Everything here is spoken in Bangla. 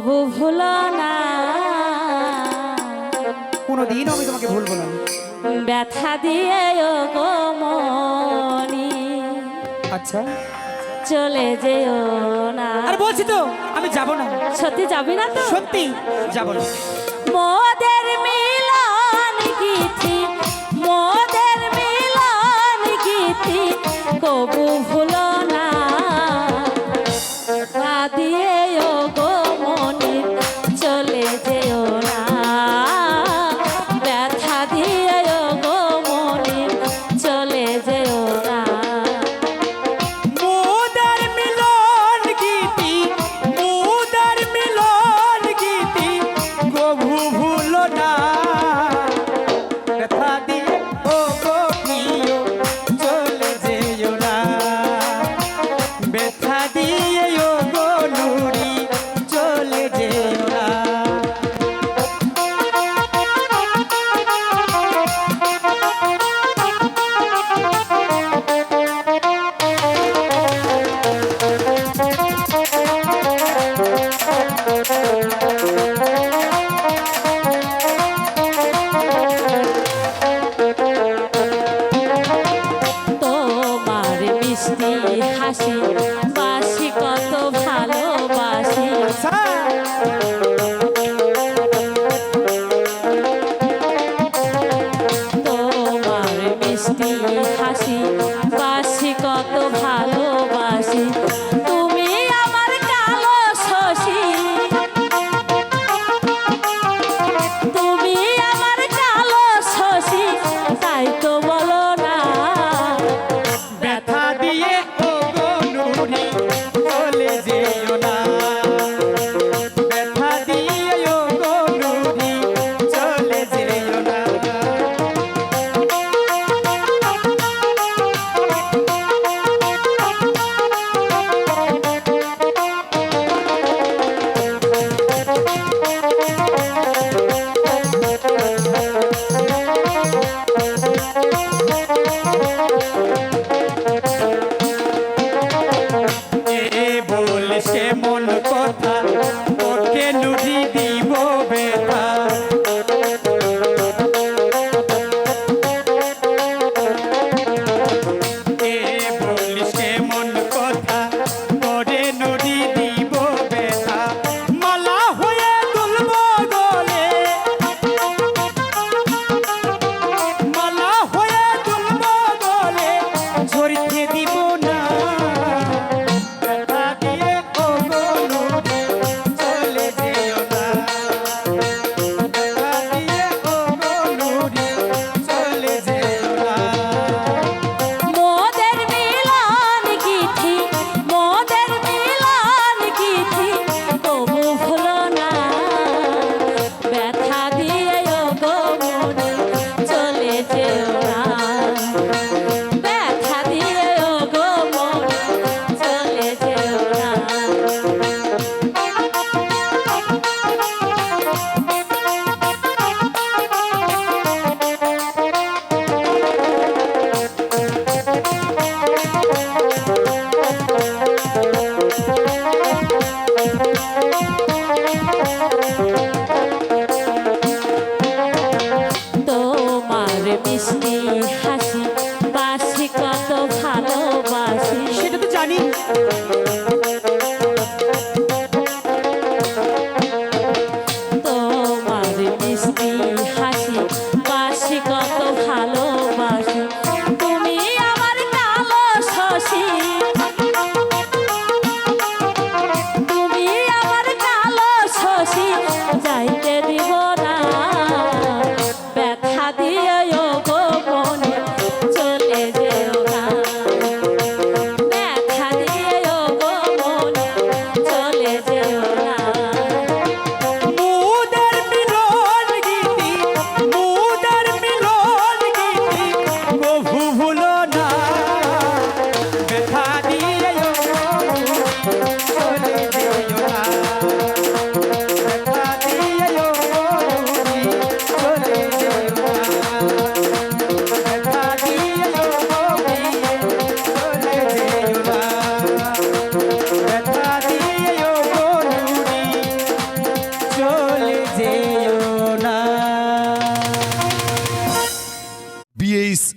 তবু ভুলো না। কোনোদিন আমি তোমাকে ভুলবো না। ব্যথা দিয়ে গো মনি। আচ্ছা। চলে যেও না। আর বলছি তো আমি যাব না। সত্যি যাবি না তো? সত্যি যাব না। মোদের মে